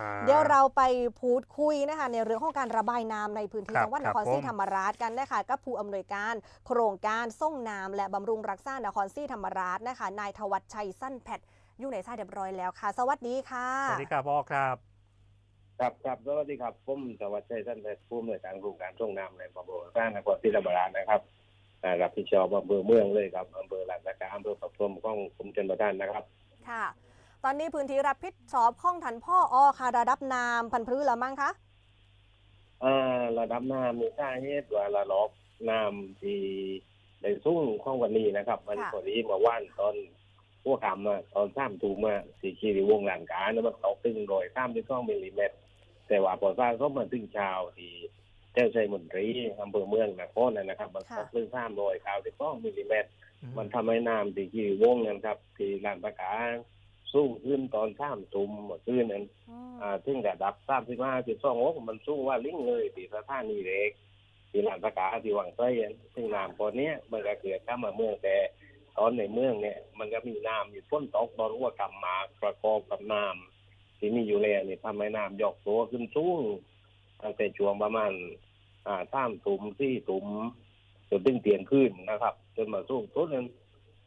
อ่าเดี๋ยวเราไปพูดคุยนะคะในเรื่องของการระบายน้ำในพื้นที่ครับจังหวัดครันบครศรีผมธรรมราชกันนะคะกับผู้อำนวยการโครงการส่งน้ำและบำรุงรักษานครศรีธรรมราชนะคะนายทวัชชัยสั้นแพทย์อยู่ในสายเรียบร้อยแล้วค่ะ สวัสดีค่ะ สวัสดีครับพ่อครับ ครับครับสวัสดีครับผมสวัสดิ์ชัยท่านเป็นผู้อำนวยการโครงการส่งน้ำในบำรุงสร้างนครศรีธรรมราชนะครับอ่ารับผิดชอบอำเภอเมืองเลยครับอำเภอหลักและอำเภอปักพรมของผมชนประทานนะครับ ค่ะ ตอนนี้พื้นที่รับผิดชอบข้องทันพ่ออค่ะระดับน้ำพันธุ์พืชแล้วมั้งคะอ่าระดับน้ำมีค่าเหตุว่าระลอกน้ำที่ในสุ่งของวันนี้นะครับ มันค่ะพอดีเมาว่านตอนพวกคำอะตอนสามถูกมาสีคีรีวงหลานกาแล้วมันตกตึงโรอยข้ามที่สองมิลลิเมตร แต่ว่าพอสร้างก็มาถึงเชาวที่เจ้าชัยมนตรีอำเภอเมืองนครนะนะครับ มันตกตึงข้ามโรอยข้าวที่สองมิลลิเมตร มันทำให้น้ำที่ที่วงนั้นครับ ที่ลานประกา สูงขึ้นตอนข้ามตุ่มเมื่อคืนนั้นอืมอ่าถึงระดับสามสิบห้าจุดสองกมันสูงว่าลิงเลยที่สถานีเล็กที่ลานประกาที่วังไส้อันซึ่งน้ำตอนเนี้ยมันก็เกิดข้ามมาเมืองแต่ตอนในเมืองเนี่ย มันก็มีน้ำอยู่ฝนตกตอนรั่วกำมาประกอบกับน้ำที่มีอยู่แล้วนี่ทำให้น้ำยกตัวขึ้นสูงตั้งแต่ช่วงประมาณอ่าสามตุ่มสี่ตุ่มจนถึงเตียงขึ้นนะครับ จนมาสูงสุดนั้น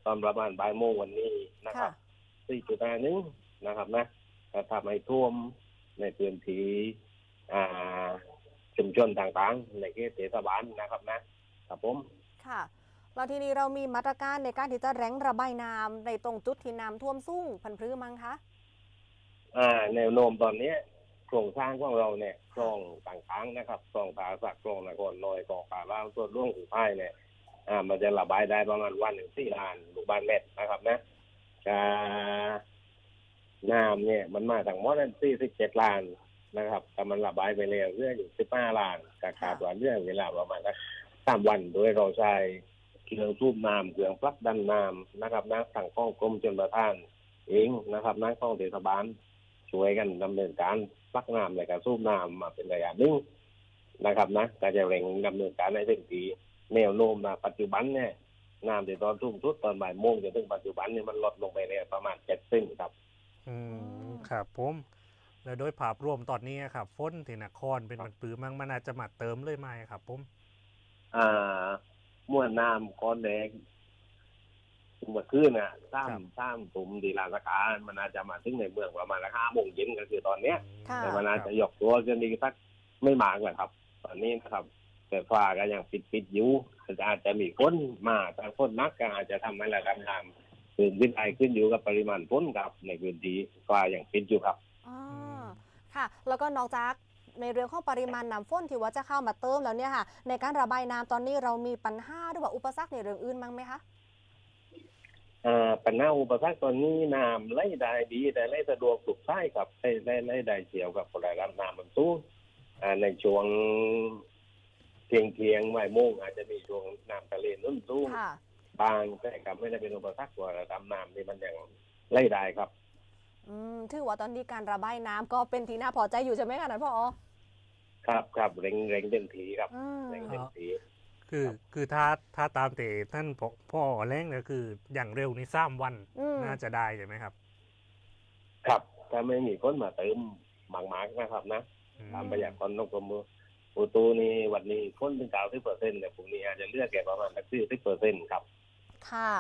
ตอนประมาณบ่ายโมงวันนี้นะคค่ะรับ สี่จุดห้านึงนะครับนะก็ทำให้ท่วมในพื้นที่อ่าชุมชนต่างๆ ในเขตเทศบาลนะครับนะครับผมค่ะแล้วทีนี้เรามีมาตรการในการที่จะแรงระบายน้ำในตรงจุดที่น้ำท่วมสูงพันธุ์พืชมั้งคะอ่าแนวโน้มตอนเนี้ยโครงสร้างของเราเนี่ยคลองต่างๆนะครับคลองตาสักคลองนครลอยคลองป่าล่างส่วนร่วงหูพายเนี่ยอ่ามันจะระบายได้ประมาณวันหนึ่งสี่ล้านลูกบาศก์เมตรนะครับนะ อ่าน้ำเนี่ย มันมาจากมอนันสี่สิบเจ็ดล้านนะครับ แต่มันระบายไปแล้วเรื่องอยู่สิบห้าล้านกาขาดว่าเรื่องเวลาประมาณสักสามวันโดยเราใช้เครื่องสูบน้ำเครื่องพลักดันน้ำนะครับนะสั่งข้องกรมชนประทาน เองนะครับนักข้องเทศบาลช่วยกันดำเนินการพลักน้ำในการสูบน้ำมาเป็นระยะหนึงนะครับนะก็จะเร่งดำเนินการในเรื่องที่แนวโน้มนะปัจจุบันเนี่ย น้ำที่ตอนทุ่มทุดตอนบ่ายโมงจนถึงปัจจุบันเนี่ยมันลดลงไปเนี่ยประมาณเจ็ดเส้นครับ อืมครับผมแล้วโดยภาพรวมตอนนี้ครับฝนที่นครเป็นมันปือมั้งมันอาจจะมาเติมเลยไหมครับผมอ่ามวลน้ำก้อนแดงเมื่อคืนน่ะสร้างสร้างถุมดีลานสกามันอาจจะมาถึงในเมืองประมาณห้าโมงเย็นก็คือตอนเนี้ยค่ะแต่มันอาจจะหยกตัวจนดีสักไม่มากแหละครับ ตอนนี้นะครับ แต่ฟ้าก็ยังปิดปิดๆอยู่อาจจะมีฝนมาแต่ฝนนักก็อาจจะทำให้ระดับน้ำขึ้นขึ้นไปขึ้นอยู่กับปริมาณฝนครับ ในพื้นที่ฟ้ายังปิดอยู่ครับอ๋อค่ะ แล้วก็นอกจากในเรื่องของปริมาณน้ำฝนที่ว่าจะเข้ามาเติมแล้วเนี่ยค่ะ ในการระบายน้ำตอนนี้เรามีปัญหาหรือว่าอุปสรรคในเรื่องอื่นมั้งไหมคะอ่าปัญหาอุปสรรคตอนนี้น้ำไหลได้ดีแต่ไหลสะดวกสุขใช้ครับไหลไหลไหลได้เฉียวกับระดับน้ำมันสูงอ่าในช่วง เทียงเทียงบ่ายโมงอาจจะมีช่วงน้ำทะเลนุ่นสูงค่ะ บางแต่กับไม่ได้เป็นอุปสรรคว่าระดับน้ำนี่มันยังไหลได้ครับ อืมถือว่าตอนนี้การระบายน้ำก็เป็นที่น่าพอใจอยู่ใช่ไหมคะท่านพ่อครับครับเร่งเร่งเต็มทีครับอืมเร่งเต็มที คือคือถ้าถ้าตามเตะท่านพ่อพ่อแรงก็คืออย่างเร็วนี่สามวันอืมน่าจะได้ใช่ไหมครับครับ ถ้าไม่มีคนมาเติมบางมากนะครับนะอืม ตามประหยัดคนนกกรมอุ ตูนี่วันนี้คนถึงเก้าสิบเปอร์เซ็นต์แต่พรุ่งนี้อาจจะเลือกแก่ประมาณสักสี่สิบเปอร์เซ็นต์ครับ ค่ะ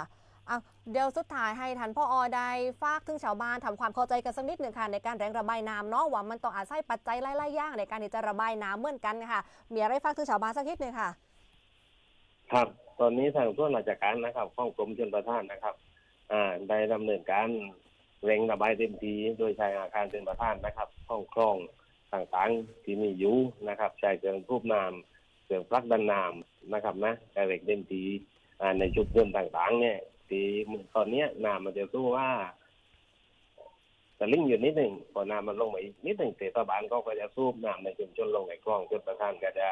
อะเดี๋ยวสุดท้ายให้ท่านพ่ออได้ฝากถึงชาวบ้านทำความเข้าใจกันสักนิดหนึ่งค่ะในการแรงระบายน้ำเนาะว่ามันต้องอาศัยปัจจัยไล่ๆอย่างในการที่จะระบายน้ำเหมือนกันค่ะมีอะไรฝากถึงชาวบ้านสักนิดหนึ่งค่ะ ครับตอนนี้ทางส่วนราชการนะครับข้องกรมชนประทานนะครับ อ่าได้ดำเนินการเร่งระบายเต็มทีโดยใช้อาคารชนประทานนะครับห้องคลอง ต่างๆ ที่มีอยู่นะครับ ใช้เครื่องทูบน้ำเครื่องพลักดันน้ำนะครับนะแต่เร่งเต็มทีในชุมชนต่างๆ เนี่ยที่ตอนเนี้ยน้ำมันจะสู้ว่าแต่ลิงอยู่นิดหนึ่งพอน้ำมันลงมาอีกนิดหนึ่งเทศบาลก็ก็จะสูบน้ำในชุมชนลงในคลองชนประทานก็จะ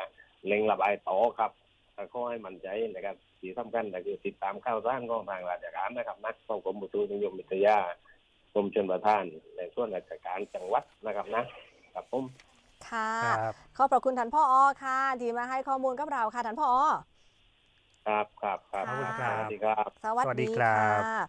เร่งระบายต่อครับก็ขอให้มั่นใจนะครับที่สำคัญก็คือติดตามข่าวสารของทางราชการนะครับนักของกรมอุตุนิยมวิทยากรมชนประทานในส่วนราชการจังหวัดนะครับนะ ครับผมค่ะครับ ขอบพระคุณท่านพ่ออค่ะที่มาให้ข้อมูลกับเราค่ะท่านพ่ออ ครับครับครับขอบคุณครับ สวัสดีครับ สวัสสวัสดีดีครัค่ะบ